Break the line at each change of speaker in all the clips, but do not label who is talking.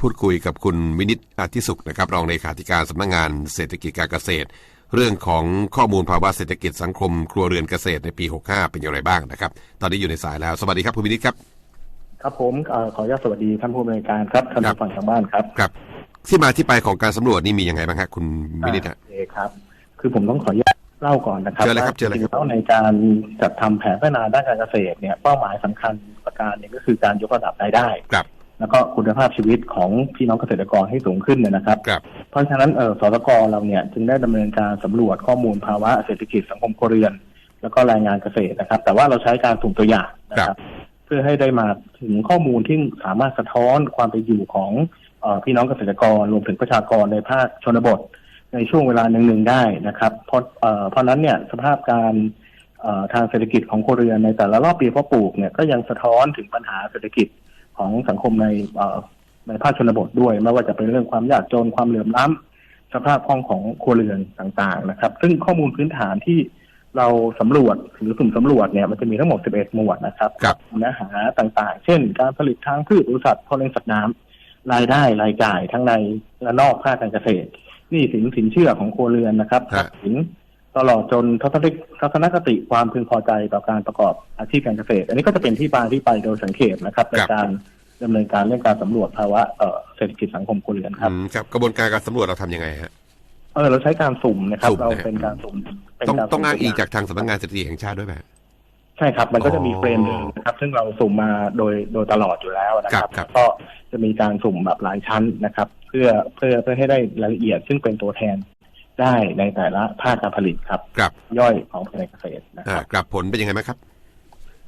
พูดคุยกับคุณวินิตอาทิสุขนะครับรองเลขาธิการสำนักงงานเศรษฐกิจการเกษตร เรื่องของข้อมูลภาวะเศรษฐกิจสังคม ครัวเรือนเกษตรในปี 65 เป็นอย่างไรบ้างนะครับ ตอนนี้อยู่ในสายแล้ว สวัสดีครับคุณวินิตครับ
ครับผมเอ่อขออนุญาตสวัสดีท่านผู้บริการครับท่าน
ครับ
ผู้ฟังทางบ้านครับ
ครับ ที่มาที่ไปของการสำรวจนี่มียังไงบ้างครับคุณวินิต
อ่า
ฮะ
โอเคครับ คือผมต้องขออนุญาตเล่าก่อนนะครับ
เชิญเลยครับ
ว่า
เชิญเลยครับ
จงๆแล้วในการจัดทำแผนพัฒนาด้านการเกษตรเนี่ยเป้าหมายสำคัญประการหนึ่งก็คือการยกระดับรายได้
ครับ
แล้วก็คุณภาพชีวิตของพี่น้องเกษตรกรให้สูงขึ้นเนี่ยนะครับ
ครับ
เพราะฉะนั้นเออสตกเราเนี่ยจึงได้ดำเนินการสำรวจข้อมูลภาวะเศรษฐกิจสังคมครัวเรือน แล้วก็รายงานเกษตรนะครับ แต่ว่าเราใช้การสุ่มตัวอย่างนะครับ เพื่อให้ได้มาถึงข้อมูลที่สามารถสะท้อนความเป็นอยู่ของเออพี่น้องเกษตรกรรวมถึงประชากรในภาคชนบท ในช่วงเวลาหนึ่งๆได้นะครับเพราะเอ่อเพราะนั้นเนี่ยสภาพการเอ่อทางเศรษฐกิจของครัวเรือนในแต่ละรอบปีเพาะปลูกเนี่ยก็ยังสะท้อนถึงปัญหาเศรษฐกิจ ของสังคมในเอ่อในภาคชนบทด้วย ไม่ว่าจะเป็นเรื่องความยากจนความเหลื่อมล้ำสภาพคล่องของครัวเรือนต่างๆนะครับ ซึ่งข้อมูลพื้นฐานที่เราสำรวจหรือสุ่มสำรวจเนี่ยมันจะมีทั้งหมด 11 หมวดนะครับ
ครับ
เนื้อหาต่างๆ เช่น การผลิตทางพืชหรือสัตว์พ่อเลี้ยงสัตว์น้ำรายได้รายจ่ายทั้งในและนอกภาคการเกษตรหนี่สินสินเชื่อของครัวเรือนนะครับ
ฮะ
ทรัพย์สิน ตลอดจนทัศนคติทัศนคติความพึงพอใจต่อการประกอบอาชีพการเกษตร อันนี้ก็จะเป็นที่มาที่ไปโดยสังเกตนะครับในการดำเนินการเรื่องการสำรวจภาวะเอ่อเศรษฐกิจสังคมครัวเรือนครับ
อืมครับกระบวนการการสำรวจเราทำยังไงฮะ
เออเราใช้การสุ่มนะครับ
สุ่ม
เรา
นะฮะ
เป็นการสุ่มเป็น
ต้อง
การ
ต้อง
สุ่ม
อ้างอิง
ตัว
จากทางสำนักงานสถิติแห่งชาติด้วยไหมฮะ
ใช่ครับ มันก็จะมี
อ๋อ
เฟรมหนึ่งนะครับ ซึ่งเราสุ่มมาโดยโดยตลอดอยู่แล้วนะค
ครั
รั
บบครับ
ก็จะมีการสุ่มแบบหลายชั้นนะครับ เพื่อเพื่อเพื่อให้ได้รายละเอียดซึ่งเป็นตัวแทน ได้ในแต่ละภาคการผลิตครับ
ครับ
ย่อยของภายในเกษตรนะค
อ่า
รับ
ครับผลเป็นยังไงไหมครับ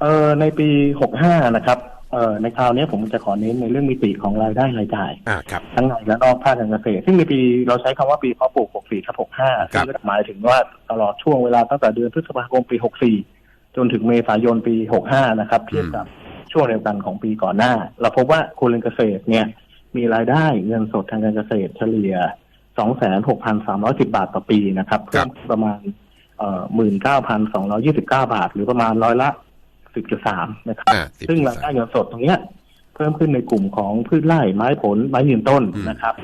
เออในปี 65 นะครับเออในคราวนี้ผมจะขอเน้นในเรื่องมิติของรายได้รายจ่าย
อ่าครับ
ทั้งในและนอกภาคการเกษตร ซึ่งในปีเราใช้คำว่าปีเพาะปลูก 64ทับ65
ครั
ซึ่
บ
งก็หมายถึงว่าตลอดช่วงเวลาตั้งแต่เดือนพฤษภาคมปี 64 จนถึงเมษายนปี 65 นะครับ เทียบกับช่วงเดียวกันของปีก่อนหน้า เราพบว่าครัวเรือนเกษตรเนี่ยมีรายได้เงินสดทางการเกษตรเฉลี่ย 26,310บาทต่อปีนะครับ
ครั
เพิ่
บ
มขึ้นประมาณเอ่อ19,229บาท หรือประมาณร้อยละ10.3นะครับ
อ่า10.3
ซึ่งรายได้เงินสดตรงเนี้ยเพิ่มขึ้นในกลุ่มของพืชไร่ไม้ผลไม้ยืนต้น
อืม
นะครับ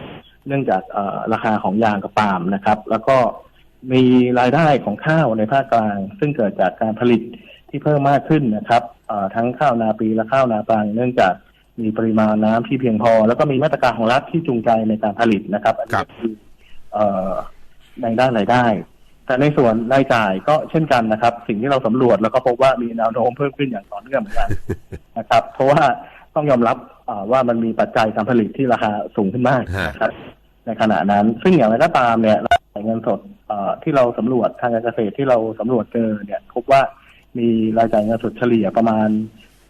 เนื่องจากเอ่อราคาของยางกับปาล์มนะครับ แล้วก็มีรายได้ของข้าวในภาคกลาง ซึ่งเกิดจากการผลิตที่เพิ่มมากขึ้นนะครับเอ่อทั้งข้าวนาปีและข้าวนาปลังเนื่องจาก มีปริมาณน้ำที่เพียงพอ แล้วก็มีมาตรการของรัฐที่จูงใจในการผลิตนะครับอัน
ครั
นี้
บ
คือเอ่อในด้านรายได้ แต่ในส่วนรายจ่ายก็เช่นกันนะครับ สิ่งที่เราสำรวจแล้วก็พบว่ามีแนวโน้มเพิ่มขึ้นอย่างต่อเนื่องเหมือนกันนะครับ เพราะว่าต้องยอมรับอ่าว่ามันมีปัจจัยการผลิตที่ราคาสูงขึ้นมาก
ฮะ
นะครับ ในขณะนั้น ซึ่งอย่างไรก็ตามเนี่ยรายจ่ายเงินสดเอ่อที่เราสำรวจทางการเกษตรที่เราสำรวจเจอเนี่ย พบว่ามีรายจ่ายเงินสดเฉลี่ยประมาณ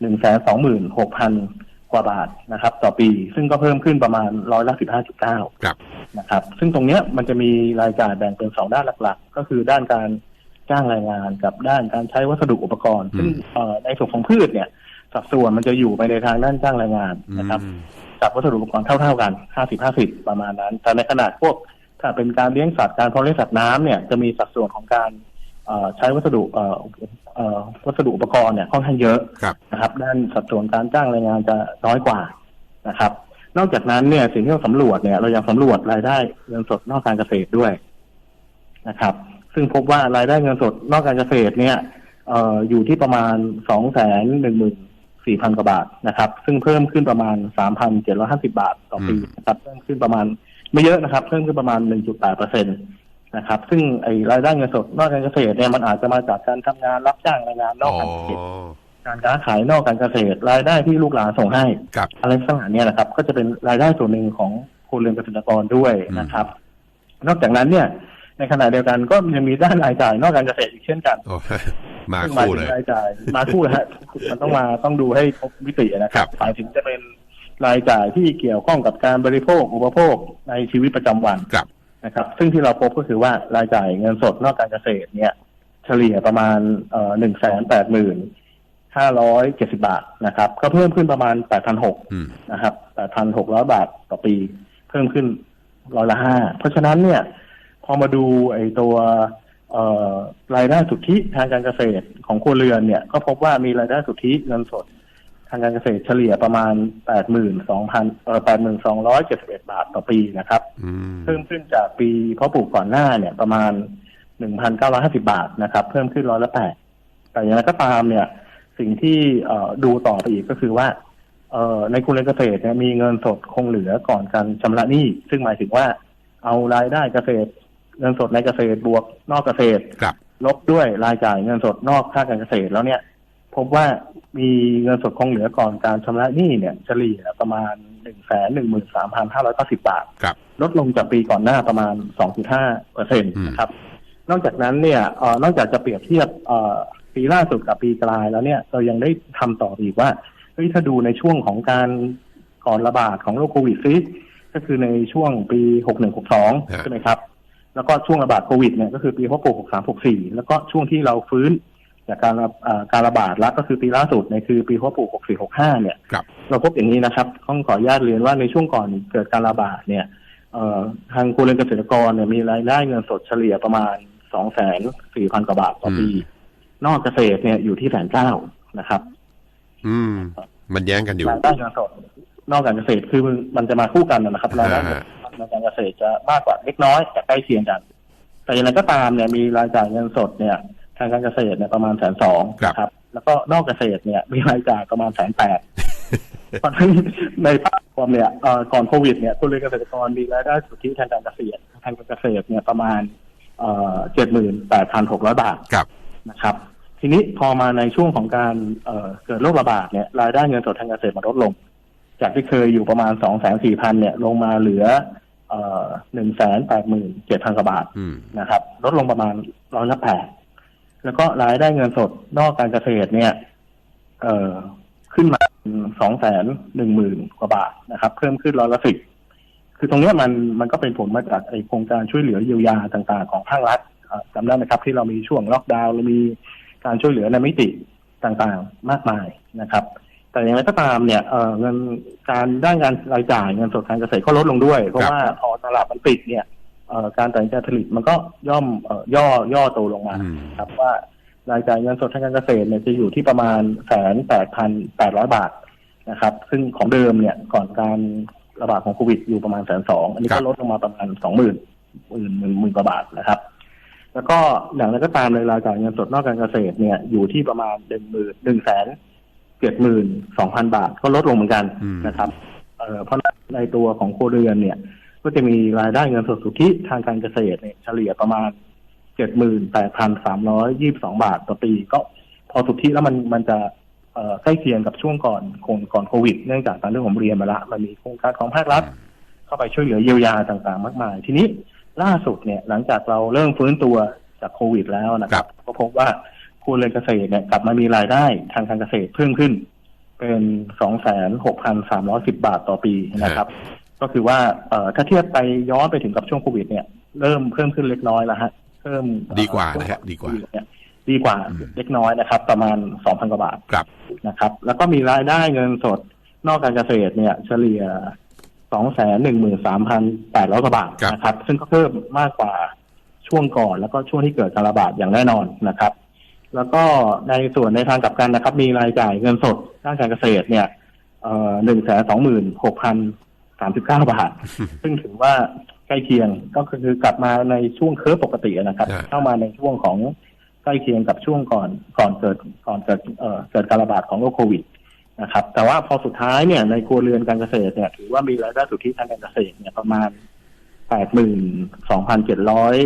หนึ่งแสนสองหมื่นหกพัน กว่าบาทนะครับ ต่อปี ซึ่งก็เพิ่มขึ้นประมาณร้อยละสิบห้าจุดเก้า
ครับ
นะครับ ซึ่งตรงเนี้ยมันจะมีรายจ่ายแบ่งเป็นสองด้านหลัก ๆ ก็คือด้านการจ้างแรงงานกับด้านการใช้วัสดุอุปกรณ์ ซึ่งเอ่อในส่วนของพืชเนี่ย สัดส่วนมันจะอยู่ไปในทางด้านจ้างแรงงานนะครับ
อืม
กับวัสดุอุปกรณ์เท่าๆกัน50-50ประมาณนั้น แต่ในขนาดพวก ถ้าเป็นการเลี้ยงสัตว์การเพาะเลี้ยงสัตว์น้ำเนี่ยจะมีสัดส่วนของการเอ่อ ใช้วัสดุเอ่อเอ่อวัสดุอุปกรณ์เนี่ยค่อนข้างเยอะ
ครับ
นะครับ ด้านสัดส่วนการจ้างแรงงานจะน้อยกว่านะครับ นอกจากนั้นเนี่ยสิ่งที่เราสำรวจเนี่ย เรายังสำรวจรายได้เงินสดนอกการเกษตรด้วยนะครับ ซึ่งพบว่ารายได้เงินสดนอกการเกษตรเนี่ยเอ่ออยู่ที่ประมาณสองแสนหนึ่งหมื่นสี่พันกว่าบาทนะครับ ซึ่งเพิ่มขึ้นประมาณสามพันเจ็ดร้อยห้าสิบาทต่อปี
อืม
นะครับเพิ่มขึ้นประมาณไม่เยอะนะครับ เพิ่มขึ้นประมาณหนึ่งจุดแปดเปอร์เซ็นต นะครับ ซึ่งไอ้รายได้เงินสดนอกการเกษตรเนี่ยมันอาจจะมาจากการทำงานรับจ้างแรงงานน
อ๋
อ
อก
การเกษตรการค้าขายนอกการเกษตร รายได้ที่ลูกหลานส่งให้
ครับ
อะไรลักษณะเนี้ยนะครับ ก็จะเป็นรายได้ส่วนหนึ่งของครัวเรือนเกษตรกรด้วยนะครับ นอกจากนั้นเนี่ย ในขณะเดียวกันก็ยังมีด้านรายจ่ายนอกการเกษตรอีกเช่นกัน
โอ้มา
ซึ่งหมาย
คู่
ถึ
เล
ง
ย
รายจ่ายมาคู่นะฮะมันต้องมาต้องดูให้ครบมิตินะค
ครั
รับบหมายถึงจะเป็นรายจ่ายที่เกี่ยวข้องกับการบริโภคอุปโภคในชีวิตประจำวัน
ครับ
นะครับ ซึ่งที่เราพบก็คือว่ารายจ่ายเงินสดนอกการเกษตรเนี่ย เฉลี่ยประมาณเอ่อหนึ่งแสนแปดหมื่นห้าร้อยเจ็ดสิบาทนะครับ ก็เพิ่มขึ้นประมาณแปดพันหก
อืม
นะครับแปดพันหกร้อยบาทต่อปี เพิ่มขึ้นร้อยละห้าเพราะฉะนั้นเนี่ย พอมาดูไอ้ตัวเอ่อรายได้สุทธิทางการเกษตรของครัวเรือนเนี่ย ก็พบว่ามีรายได้สุทธิเงินสด ทางการเกษตรเฉลี่ยประมาณ 82,000เอ่อ82,71 บาทต่อปีนะครับ
อืม
เพิ่มขึ้นจากปีเพาะปลูกก่อนหน้าเนี่ยประมาณ 1,950 บาทนะครับ เพิ่มขึ้นร้อยละแปดแต่อย่างไรก็ตามเนี่ย สิ่งที่เอ่อดูต่อไปอีกก็คือว่าเอ่อในครัวเรือนเกษตรเนี่ยมีเงินสดคงเหลือก่อนการชำระหนี้ ซึ่งหมายถึงว่าเอารายได้เกษตร เงินสดในเกษตรบวกนอกเกษตร
ครับ
ลบด้วยรายจ่ายเงินสดนอกภาคการเกษตรแล้วเนี่ย พบว่า มีเงินสดคงเหลือก่อนการชำระหนี้เนี่ยเฉลี่ยประมาณหนึ่งแสนหนึ่งหมื่นสามพันห้าร้อยเก้าสิบาท
ครับ
ลดลงจากปีก่อนหน้าประมาณ2.5เปอร์เซ็นต์
อืม
นะครับ นอกจากนั้นเนี่ยเอ่อนอกจากจะเปรียบเทียบเอ่อปีล่าสุดกับปีกลายแล้วเนี่ย เรายังได้ทำต่ออีกว่าเฮ้ยถ้าดูในช่วงของการก่อนระบาดของโรคโควิดซิก็คือในช่วงปี61-62ใช่ไหมครับ แล้วก็ช่วงระบาดโควิดเนี่ยก็คือปีพป63 64แล้วก็ช่วงที่เราฟื้น จากการระเอ่อการระบาดแล้วก็คือปีล่าสุดเนี่ยคือปีพป64 65 เนี่ย
ครับ
เราพบอย่างนี้นะครับ ต้องขออนุญาตเรียนว่าในช่วงก่อนเกิดการระบาดเนี่ยเอ่อทางครัวเรือนเกษตรกรเนี่ยมีรายได้เงินสดเฉลี่ยประมาณสองแสนสี่พันกว่าบาทต่อปี
อืม
นอกเกษตรเนี่ยอยู่ที่แสนเก้านะครับ
อืม มันแย้งกันอยู่
รายได้เงินสดนอกการเกษตรคือมันมันจะมาคู่กันนะครับรายได้
อ่า
ในการเกษตรจะมากกว่าเล็กน้อยแต่ใกล้เคียงกัน แต่อย่างไรก็ตามเนี่ยมีรายจ่ายเงินสดเนี่ย ทางการเกษตรเนี่ยประมาณแสนสอง
ครับ
ครับ แล้วก็นอกเกษตรเนี่ยมีรายจ่ายประมาณแสนแปดเพราะฉะนั้นในภาพรวมเนี่ยเอ่อก่อนโควิดเนี่ยคุณเรือนเกษตรกรมีรายได้สุทธิทางการเกษตรทางการเกษตรเนี่ยประมาณเจ็ดหมื่นแปดพันหกร้อยบาท
ครับ
นะครับ ทีนี้พอมาในช่วงของการเอ่อเกิดโรคระบาดเนี่ยรายได้เงินสดทางเกษตรมันลดลง จากที่เคยอยู่ประมาณสองแสนสี่พันเนี่ยลงมาเหลือหนึ่งแสนแปดหมื่นเจ็ดพันกว่าบาท
อืม
นะครับ ลดลงประมาณร้อยละแปด แล้วก็รายได้เงินสดนอกการเกษตรเนี่ย เอ่อขึ้นมาสองแสนหนึ่งหมื่นกว่าบาทนะครับ เพิ่มขึ้นร้อยละสิบคือตรงนี้มันมันก็เป็นผลมาจากไอโครงการช่วยเหลือเยียวยาต่างๆ ของภาครัฐจำได้ไหมครับ ที่เรามีช่วงล็อกดาวน์เรามีการช่วยเหลือในมิติต่างๆมากมายนะครับ แต่อย่างไรก็ตามเนี่ยเงินการด้านการรายจ่ายเงินสดการเกษตรก็ลดลงด้วย เพราะว่าพอตลาดมันปิดเนี่ย การตัดสินใจผลิตมันก็ย่อมเอ่อย่อย่อตัวลงมา
อืม
ครับว่ารายจ่ายเงินสดทางการเกษตรเนี่ยจะอยู่ที่ประมาณแสนแปดพันแปดร้อยบาทนะครับ ซึ่งของเดิมเนี่ยก่อนการระบาดของโควิดอยู่ประมาณแสนสองอันนี้
ครั
ก็
บ
ลดลงมาประมาณสองหมื่นหมื่นหมื่นหมื่นกว่าบาทนะครับ แล้วก็อย่างไรก็ตามเลยรายจ่ายเงินสดนอกการเกษตรเนี่ยอยู่ที่ประมาณหนึ่งหมื่นหนึ่งแสนเจ็ดหมื่นสองพันบาทก็ลดลงเหมือนกัน
อืม
นะครับ เอ่อเพราะในตัวของครัวเรือนเนี่ย ก็จะมีรายได้เงินสดสุทธิทางการเกษตรเนี่ยเฉลี่ยประมาณเจ็ดหมื่นแปดพันสามร้อยยี่บสองบาทต่อปี ก็พอสุทธิแล้วมันมันจะเอ่อใกล้เคียงกับช่วงก่อนก่อนก่อนโควิด เนื่องจากตามที่ผมเรียนมาละมันมีโครงการของภาครัฐ เข้าไปช่วยเหลือเยียวยาต่างๆ มากมาย ทีนี้ล่าสุดเนี่ยหลังจากเราเริ่มฟื้นตัวจากโควิดแล้วนะครับ ก็พบว่าครัวเรือนเกษตรเนี่ยกลับมามีรายได้ทางการเกษตรเพิ่มขึ้น เป็นสองแสนหกพันสามร้อยสิบาทต่อปีนะครับ ก็คือว่าเอ่อถ้าเทียบไปย้อนไปถึงกับช่วงโควิดเนี่ย เริ่มเพิ่มขึ้นเล็กน้อยแล้วฮะเพิ่ม
ดีกว่านะฮะดีกว่า
เนี่ยดีกว่า
อืม
เล็กน้อยนะครับ ประมาณสองพันกว่าบาท
ครับ
นะครับ แล้วก็มีรายได้เงินสดนอกการเกษตรเนี่ย เฉลี่ยสองแสนหนึ่งหมื่นสามพันแปดร้อยกว่าบาท
ครับ
นะครับ ซึ่งก็เพิ่มมากกว่าช่วงก่อน แล้วก็ช่วงที่เกิดการระบาดอย่างแน่นอนนะครับ แล้วก็ในส่วนในทางกลับกันนะครับ มีรายจ่ายเงินสดด้านการเกษตรเนี่ยหนึ่งแสนสองหมื่นหกพัน สามสิบเก้าบาท ซึ่งถือว่าใกล้เคียงก็คือกลับมาในช่วงเคอร์ฟปกตินะครับ
อ่า
เข้ามาในช่วงของใกล้เคียงกับช่วงก่อนก่อนเกิดก่อนเกิดเอ่อเกิดการระบาดของโรคโควิดนะครับ แต่ว่าพอสุดท้ายเนี่ยในครัวเรือนการเกษตรเนี่ยถือว่ามีรายได้สุทธิทางการเกษตรเนี่ยประมาณแปดหมื่นสองพันเจ็ดร้อย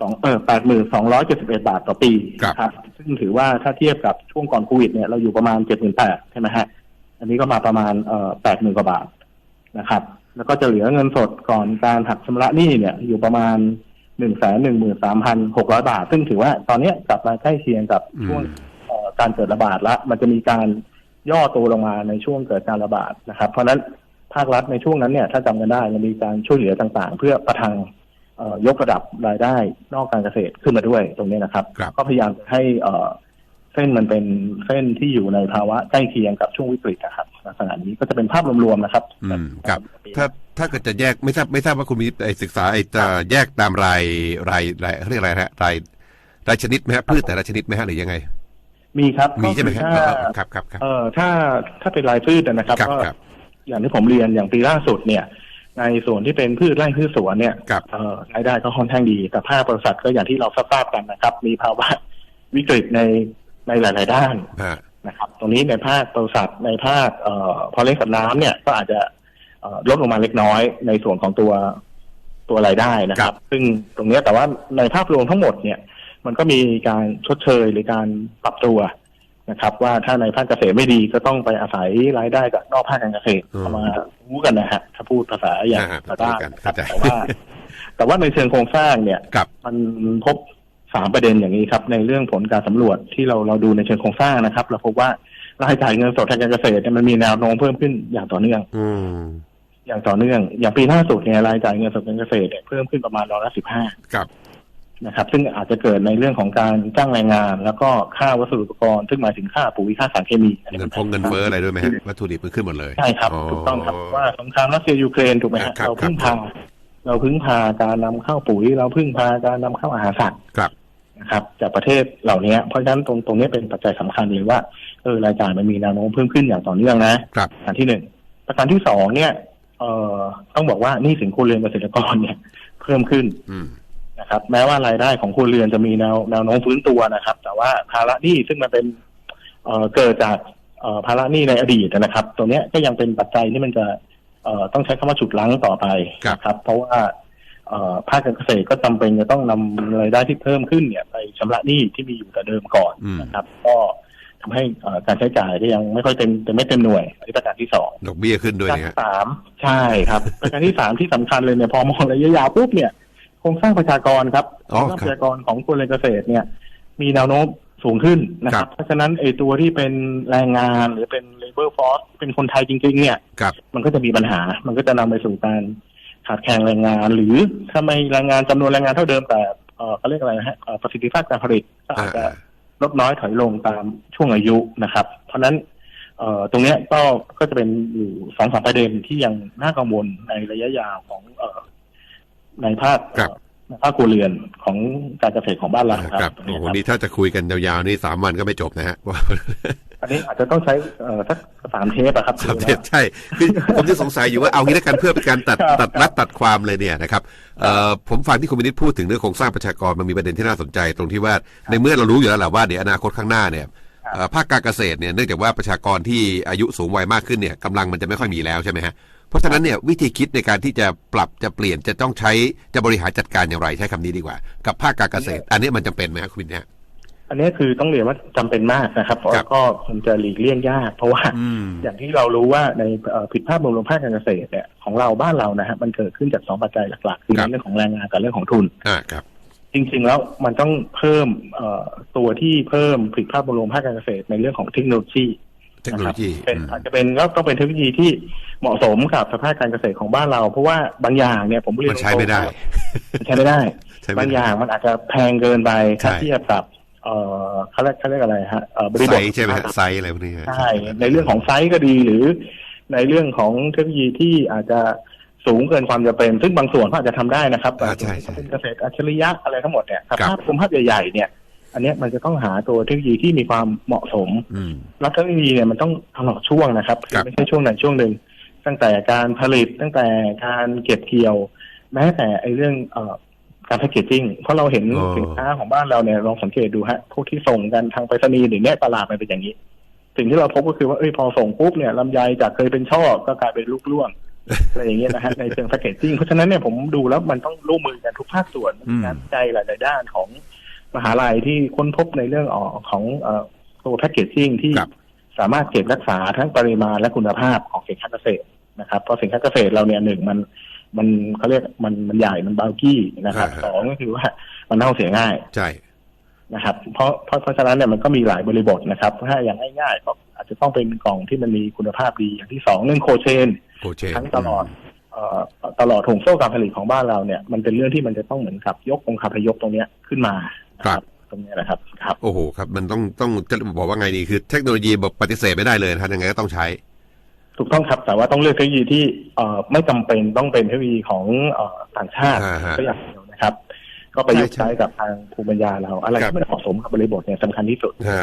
สองเออแปดหมื่นสองร้อยเจ็ดสิบเอ็ดบาทต่อปี
ครับ
นะครับซึ่งถือว่าถ้าเทียบกับช่วงก่อนโควิดเนี่ยเราอยู่ประมาณเจ็ดหมื่นแปดใช่ไหมฮะ อันนี้ก็มาประมาณเอ่อแปดหมื่นกว่าบาท นะครับ แล้วก็จะเหลือเงินสดก่อนการหักชำระหนี้เนี่ย อยู่ประมาณหนึ่งแสนหนึ่งหมื่นสามพันหกร้อยบาท ซึ่งถือว่าตอนเนี้ยกลับมาใกล้เคียงกับช่วง
อืม
เอ่อการเกิดระบาดละมันจะมีการย่อตัวลงมาในช่วงเกิดการระบาดนะครับ เพราะฉะนั้นภาครัฐในช่วงนั้นเนี่ย ถ้าจำกันได้มันมีการช่วยเหลือต่างๆ เพื่อประทังเอ่อยกระดับรายได้นอกการเกษตรขึ้นมาด้วยตรงนี้นะครับ
ครับ
ก็พยายามจะให้เอ่อเส้นมันเป็นเส้นที่อยู่ในภาวะใกล้เคียงกับช่วงวิกฤตนะครับลักษณะนี้ก็จะเป็นภาพรวมๆนะครับ
อืมครับถ้าถ้าเกิดจะแยกไม่ทราบไม่ทราบว่าคุณมีไอศึกษาไอจะแยกตามรายรายรายเขาเรียกอะไรฮะรายรายชนิดไหมฮะพืชแต่ละชนิดไหมฮะหรือยังไง
มีครับ
มีใช่ไหม
ก็
ค
คือ
รับ
ถ้า
ครับครับครับ
เอ่อถ้าถ้าเป็นรายพืชนะครับ
ครับ
ก็
ครับ
อย่างที่ผมเรียนอย่างปีล่าสุดเนี่ย ในส่วนที่เป็นพืชไร่พืชสวนเนี่ย
ครับ
เอ่อรายได้ก็ค่อนข้างดีแต่ภาคบริษัทก็อย่างที่เราทราบๆกันนะครับ มีภาวะวิกฤตใน ในหลาย ๆ ด้าน
ฮะ
นะครับ ตรงนี้ในภาคบริษัทในภาคเอ่อพอเลี้ยงสัตว์น้ำเนี่ยก็อาจจะเอ่อลดลงมาเล็กน้อยในส่วนของตัวตัวรายได้นะครับ ซึ่งตรงเนี้ยแต่ว่าในภาพรวมทั้งหมดเนี่ย มันก็มีการชดเชยหรือการปรับตัวนะครับ ว่าถ้าในภาคเกษตรไม่ดีก็ต้องไปอาศัยรายได้จากนอกภาคการเกษตร
อืม
เอามารู้กันนะฮะถ้าพูดภาษาอย่าง
อ่า
ชาวบ้าน
เข้าใจ
นะครับแต่ว่าแต่ว่าในเชิงโครงสร้างเนี่ย
ครับ
มันพบ สามประเด็นอย่างนี้ครับในเรื่องผลการสำรวจที่เราเราดูในเชิงโครงสร้างนะครับ เราพบว่ารายจ่ายเงินสดทางการเกษตรเนี่ยมันมีแนวโน้มเพิ่มขึ้นอย่างต่อเนื่อง
อืม
อย่างต่อเนื่อง อย่างปีล่าสุดเนี่ยรายจ่ายเงินสดทางการเกษตรเนี่ยเพิ่มขึ้นประมาณร้อยละสิบห้า
ครับ
นะครับ ซึ่งอาจจะเกิดในเรื่องของการจ้างแรงงาน แล้วก็ค่าวัสดุอุปกรณ์ซึ่งหมายถึงค่าปุ๋ยค่าสารเคมีอั
เงินพงเงินเฟ้ออะไรด้วยไหมฮะวัตถุดิบมันขึ้นหมดเลย
ใช่ครับถูกต้องครับว่าสงครามรัสเซียยูเครนถูกไหมฮะ
ครับ
เราพึ่ง
ครั
พา
บ
เราพึ่งพาการนำเข้าปุ๋ย เราพึ่งพาการนำเข้าอาหารสัตว์
ครับ
นะครับจากประเทศเหล่านี้เพราะฉะนั้นตรงตรงนี้เป็นปัจจัยสำคัญเลยว่าเออรายจ่ายมันมีแนวโน้มเพิ่มขึ้นอย่างต่อเนื่องนะครับประการที่หนึ่งประการที่สองเนี่ยเอ่อต้องบอกว่าหนี่สินครัวเรือนเกษตรกรเนี่ย เพิ่มขึ้น
อืม
นะครับ แม้ว่ารายได้ของครัวเรือนจะมีแนวแนวโน้มฟื้นตัวนะครับ แต่ว่าภาระหนี้ซึ่งมันเป็นเอ่อเกิดจากเอ่อภาระหนี้ในอดีตนะครับตรงเนี้ยก็ยังเป็นปัจจัยที่มันจะเอ่อต้องใช้คำว่าฉุดลั้งต่อไป
ครับ
นะครับ เพราะว่าเอ่อ ภาคการเกษตรก็จำเป็นจะต้องนำรายได้ที่เพิ่มขึ้นเนี่ยไปชำระหนี้ที่มีอยู่แต่เดิมก่อน
อืม
นะครับ ก็ทำให้เอ่อการใช้จ่ายก็ยังไม่ค่อยเต็มเต็มไม่เต็มหน่วยอันนี้ประการที่สอง
ดอกเบี้ยขึ้นด้วย
ประการ
เนี่ย
ที่สามใช่ครับ ประการที่สามที่สำคัญเลยเนี่ยพอมองระยะยาวปุ๊บเนี่ยโครงสร้างประชากรครับ
อ๋อ
โครงสร้าง
ค
ป
รับ
ระชากรของครัวเรือนเกษตรเนี่ย มีแนวโน้มสูงขึ้นนะค
ครั
รับ
บ
เพราะฉะนั้นไอ้ตัวที่เป็นแรงงานหรือเป็น labor force เป็นคนไทยจริง ๆ เนี่ย
ครับ
มันก็จะมีปัญหา มันก็จะนำไปสู่การ ขาดแคลนแรงงาน หรือถ้าไม่แรงงานจำนวนแรงงานเท่าเดิมแต่เอ่อเขาเรียกอะไรนะฮะเอ่อประสิทธิภาพการผลิตก็อาจจะ
อ่า
ลดน้อยถอยลงตามช่วงอายุนะครับ เพราะฉะนั้นเอ่อตรงเนี้ยก็ก็จะเป็นอยู่สองสามประเด็นที่ยังน่ากังวลในระยะยาวของเอ่อในภาค
ครับ
เอ่อใน ภาคครัวเรือนของการเกษตรของบ้านเราค
ครั
รั
บบ
ตรง
โอ้
นี้
โห
ครับ
นี่ถ้าจะคุยกันยาวๆนี่สามวันก็ไม่จบนะฮะ
อันนี้อาจจะต้องใช้เอ่อสักสามเทปอะครับ
สามเทปใช่คือผมจะสงสัยอยู่ว่าเอางี้แล้วกันเพื่อเป็นการตัด
ครับ
ตัดรัดตัดความเลยเนี่ยนะครับเอ่อผมฟังที่คุณมินิตพูดถึงเรื่องโครงสร้างประชากรมันมีประเด็นที่น่าสนใจตรงที่ว่าในเมื่อเรารู้อยู่แล้วแหละว่าเดี๋ยวอนาคตข้างหน้าเนี่ยเอ่อภาคการเกษตรเนี่ยเนื่องจากว่าประชากรที่อายุสูงวัยมากขึ้นเนี่ยกำลังมันจะไม่ค่อยมีแล้วใช่ไหมฮะ เพราะฉะนั้นเนี่ยวิธีคิดในการที่จะปรับจะเปลี่ยนจะต้องใช้จะบริหารจัดการอย่างไรใช้คำนี้ดีกว่า กับภาคการเกษตร อันนี้มันจำเป็นไหมครับคุณมินเนี่ย
อันนี้คือต้องเรียนว่าจำเป็นมากนะครับเพราะ
ครับ
ก็คงจะหลีกเลี่ยงยาก เพราะว่า
อืม
อย่างที่เรารู้ว่าในเอ่อผิดภาพรวมภาคการเกษตรเนี่ยของเราบ้านเรานะฮะมันเกิดขึ้นจากสองปัจจัยหลักๆ คือ
ครับ
เรื่องของแรงงานกับเรื่องของทุน
อ่าครับ
จริงๆแล้วมันต้องเพิ่มเอ่อตัวที่เพิ่มผลิตภาพรวมภาคการเกษตรในเรื่องของเทคโนโลยี
เทคโนโลยี
นะครับเป็น
อืม
อาจจะเป็นก็ต้องเป็นเทคโนโลยีที่เหมาะสมกับสภาพการเกษตรของบ้านเรา เพราะว่าบางอย่างเนี่ยผมเรียน
มันใช้ไม่ได้
มันใช้ไม่ได้
ใช้ไม่
บาง
ได้
อย่างมันอาจจะแพงเกินไป
ใช่
ถ้าเทียบกับเอ่อเขาเรียกเขาเรียกอะไรฮะเอ่อบริบ
ไซ
ท
ส์ใช่ไหมฮะไซส์อะไรพวกนี้ฮะ
ใช่ในเรื่องของไซส์ก็ดีหรือ ในเรื่องของเทคโนโลยีที่อาจจะสูงเกินความจำเป็น ซึ่งบางส่วนก็อาจจะทำได้นะครับ
อ่าใช่ใช่
เป็นเกษตรอัจฉริยะอะไรทั้งหมดเนี่ย
ครับ
ภาพภูมิภาพใหญ่ๆเนี่ย อันเนี้ยมันจะต้องหาตัวเทคโนโลยีที่มีความเหมาะสม
อืม
แล้วเทคโนโลยีเนี่ยมันต้องตลอดช่วงนะครับ
ครับ
ไม่ใช่ช่วงไหนช่วงหนึ่งตั้งแต่การผลิตตั้งแต่การเก็บเกี่ยว แม้แต่ไอ้เรื่องเอ่อการแพคเกจจิ้งเพราะเราเห็น
อ๋อ
สินค้าของบ้านเราเนี่ยลองสังเกตดูฮะพวกที่ส่งกันทางไปรษณีย์หรือเนี่ยตลาดมันเป็นอย่างนี้ สิ่งที่เราพบก็คือว่าเอ้ยพอส่งปุ๊บเนี่ยลำไยจากเคยเป็นช่อก็กลายเป็นลูกร่วงอะไรอย่างเงี้ยนะฮะในเชิงแพคเกจจิ้งเพราะฉะนั้นเนี่ยผมดูแล้วมันต้องร่วมมือกันทุกภาคส่วน
อืม
งานวิจัยหลาย ๆ ด้านของ มหาลัยที่ค้นพบในเรื่องออกของเอ่อตัวแพคเกจจิ้งที่
ครับ
สามารถเก็บรักษาทั้งปริมาณและคุณภาพของสินค้าเกษตรนะครับ เพราะสินค้าเกษตรเราเนี่ยหนึ่งมันมันเขาเรียกมันมันใหญ่มันบากี้นะครับ
อ่าฮะ
สองก็คือว่ามันเน่าเสียง่าย
ใช่
นะครับ เพราะเพราะเพราะฉะนั้นเนี่ยมันก็มีหลายบริบทนะครับถ้าอย่างง่ายๆก็อาจจะต้องเป็นกล่องที่มันมีคุณภาพดีอย่างที่สองเรื่องโคเชน
โคเชน
ทั้งตลอดเอ่อตลอดห่วงโซ่การผลิตของบ้านเราเนี่ยมันเป็นเรื่องที่มันจะต้องเหมือนกับยกองค์คาพยพตรงเนี้ยขึ้นมานะ ครับตรงเนี้ยนะครับครับ
โอ้โหครับ มันต้องต้องจะบอกว่าไงดีคือเทคโนโลยีแบบปฏิเสธไม่ได้เลยนะครับยังไงก็ต้องใช้
ถูกต้องครับแต่ว่าต้องเลือกเทคโนโลยีที่เอ่อไม่จำเป็นต้องเป็นเทคโนโลยีของเอ่อต่างชาติ
อ่าฮะ
ก็อย่างเดียวนะครับ ก็ประยุกต์
ใช่
ใช้กับทางภูมิปัญญาเรา อะไร
ครับ
ที่มันเหมาะสมกับบริบทเนี่ยสำคัญที่สุด
อ่า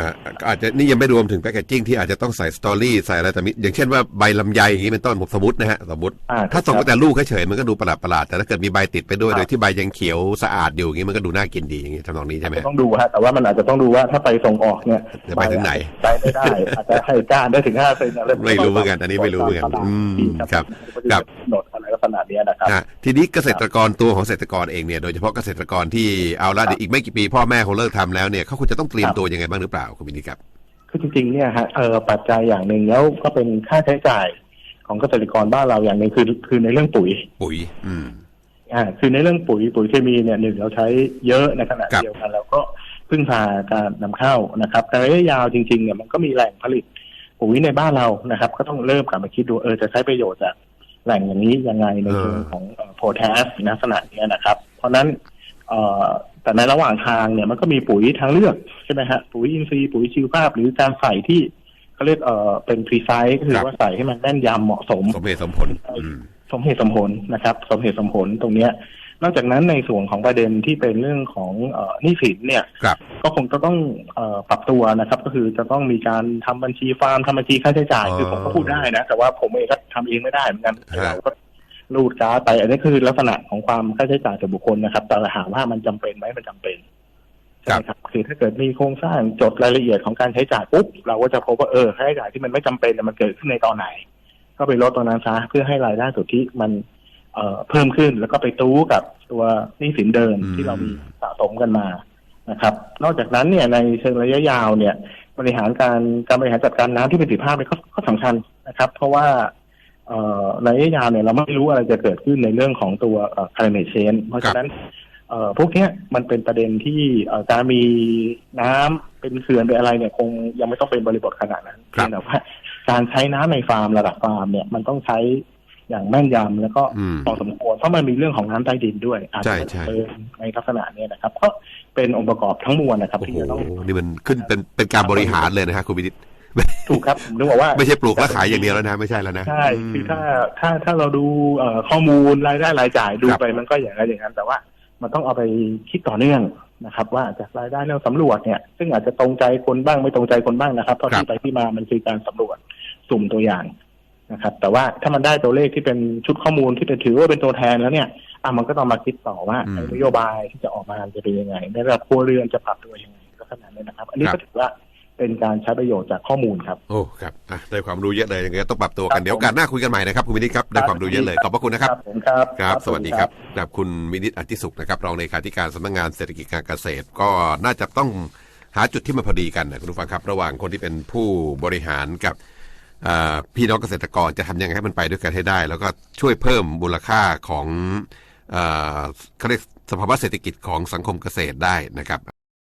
อาจจะนี่ยังไม่รวมถึงแพคเกจจิ้งที่อาจจะต้องใส่สตอรี่ใส่อะไรแต่มิอย่างเช่นว่าใบลำไยอย่างนี้เป็นต้นผมสมมตินะฮะสมมติ
อ่า
ถ้าส่ง
ครับ
ไปแต่ลูกเฉยๆมันก็ดูประหลาดประหลาดๆแต่ถ้าเกิดมีใบติดไปด้วย
ครับ
โดยที่ใบยังเขียวสะอาดอยู่อย่างนี้มันก็ดูน่ากินดีอย่างนี้ทำนองนี้ใช่ไหม
ต้องดูฮะแต่ว่ามันอาจจะต้องดูว่าถ้าไปส่งออกเนี่ย
จะไปถึงไหน
ใช้ไม่ได้อาจจะให้ก้านได้ถึงห้าเซนอะไร
ไม่รู้เหมือนกันอันนี้ไม่รู้เหมือนกันอืมครับครับ
กำหนดอะไรก็ขนาดเนี้ยนะครับ
อะทีนี้เกษตรกรตัวของเกษตรกรเองเนี่ยโดยเฉพาะเกษตรกรที่เอาละเดี๋ยวอีกไม่กี่ปีพ่อแม่คงเลิกทำแล้วเนี่ยเขาควรจะต้องเตรียม
ครับ
ตัวยังไงบ้างหรือเปล่าคุณวินิจครับ
คือจริงๆเนี่ยฮะเออปัจจัยอย่างหนึ่งแล้วก็เป็นค่าใช้จ่ายของเกษตรกรบ้านเราอย่างหนึ่งคือคือในเรื่องปุ๋ย
ปุ๋ย อืม
อ่าคือในเรื่องปุ๋ยปุ๋ยเคมีเนี่ยหนึ่งเราใช้เยอะในขณะ
ครับ
เดียวกันแล้วก็พึ่งพาการนำเข้านะครับ แต่ระยะยาวจริงๆเนี่ยมันก็มีแหล่งผลิตปุ๋ยในบ้านเรานะครับ ก็ต้องเริ่มกลับมาคิดดูเออจะใช้ประโยชน์จากแหล่งอย่างนี้ยังไงในเชิงของโพแทสลักษณะเนี้ยนะครับ เพราะฉะนั้นเอ่อ แต่ในระหว่างทางเนี่ยมันก็มีปุ๋ยทางเลือกใช่ไหมฮะปุ๋ยอินทรีย์ปุ๋ยชีวภาพ หรือการใส่ที่เขาเรียกเอ่อเป็นพรีไซส์ก็คือว่าใส่ให้มันแม่นยำเหมาะสม
สมเหตุสมผลอืม
สมเหตุสมผลนะครับ สมเหตุสมผลตรงเนี้ย นอกจากนั้นในส่วนของประเด็นที่เป็นเรื่องของเอ่อหนี้สินเนี่ย
ครับ
ก็คงจะต้องเอ่อปรับตัวนะครับ ก็คือจะต้องมีการทำบัญชีฟาร์มทำบัญชีค่าใช้จ่าย
อ๋อ
คือผมก็พูดได้นะ แต่ว่าผมเองก็ทำเองไม่ได้เหมือนกัน
ฮะ
เราก็ รูดการ์ดไป อันนี้คือลักษณะของความค่าใช้จ่ายส่วนบุคคลนะครับ แต่ถามว่ามันจำเป็นไหมมันจำเป็นใช่ไหมครับคือถ้าเกิดมีโครงสร้างจดรายละเอียดของการใช้จ่ายปุ๊บเราก็จะพบว่าเออค่าใช้จ่ายที่มันไม่จำเป็นเนี่ยมันเกิดขึ้นในตอนไหน ก็ไปลดตรงนั้นซะเพื่อให้รายได้สุทธิมันเอ่อเพิ่มขึ้นแล้วก็ไปตู้กับตัวหนี้สินเดิม
อืม
ที่เรามีสะสมกันมานะครับ นอกจากนั้นเนี่ยในเชิงระยะยาวเนี่ย บริหารการการบริหารจัดการน้ำที่เป็นประสิทธิภาพเนี่ยก็ก็สำคัญนะครับ เพราะว่าเอ่อใน ระยะยาวเนี่ยเราไม่รู้อะไรจะเกิดขึ้นในเรื่องของตัวเอ่อ climate change เพราะฉะนั้นเอ่อพวกเนี้ยมันเป็นประเด็นที่เอ่อการมีน้ำเป็นเขื่อนเป็นอะไรเนี่ยคงยังไม่ต้องเป็นบริบทขนาดนั้น
ครับ
เพียงแต่ว่าการใช้น้ำในฟาร์มระดับฟาร์มเนี่ยมันต้องใช้อย่างแม่นยำแล้วก็
อืม
พอสมควรเพราะมันมีเรื่องของน้ำใต้ดินด้วยอาจ
ใช่
จะ
ใช่
เติมในลักษณะเนี้นะครับ ก็เป็นองค์ประกอบทั้งมวลนะครับ
โอ้
ที่
โห
จะต้อง
นี่มันขึ้นเป็นเป็นการบริหารเลยนะฮะคุณวินิจ
ถูกครับผมนึกว่า
ไม่ใช่ปลูกแล้วขายอย่างเดียวแล้วนะ ไม่ใช่แล้วนะ
ใช่
ม
คือถ้าถ้าถ้าเราดูเอ่อข้อมูลรายได้รายจ่ายดู
ครับ
ไปมันก็อย่างนั้นอย่างนั้นแต่ว่ามันต้องเอาไปคิดต่อเนื่องนะครับ ว่าจากรายได้เราสำรวจเนี่ย ซึ่งอาจจะตรงใจคนบ้างไม่ตรงใจคนบ้างนะครับเพราะ
ครับ
ที่ไปที่มามันคือการสำรวจสุ่มตัวอย่างนะครับ แต่ว่าถ้ามันได้ตัวเลขที่เป็นชุดข้อมูลที่เป็นถือว่าเป็นตัวแทนแล้วเนี่ยอะมันก็ต้องมาคิดต่อว่า
อืม
ไอ้นโยบายที่จะออกมาจะเป็นยังไงในระดับครัวเรือนจะปรับตัวยังไงลักษณะนี้นะครับ อันนี้
ครั
ก็
บ
ถือว่า เป็นการใช้ประโยชน์จากข้อมูลครับ
โอ้ครับอะได้ความรู้เยอะเลยยังไงก็ต้องปรับตัว
ครั
กัน
บ
เดี๋ยวโอกาสหน้าคุยกันใหม่นะครับคุณวินิจครับได้ความรู้เยอะเลยขอบพระคุณนะครับ
ผมครับ
ครับสวัสดีครับครับคุณวินิตอธิสุขนะครับรองเลขาธิการสำนักงานเศรษฐกิจการเกษตร ก็น่าจะต้องหาจุดที่มันพอดีกันนะคุณผู้ฟังครับ ระหว่างคนที่เป็นผู้บริหารกับอ่าพี่น้องเกษตรกรจะทำยังไงให้มันไปด้วยกันให้ได้ แล้วก็ช่วยเพิ่มมูลค่าของอ่าเขาเรียกสภาวะเศรษฐกิจของสังคมเกษตรได้นะครับ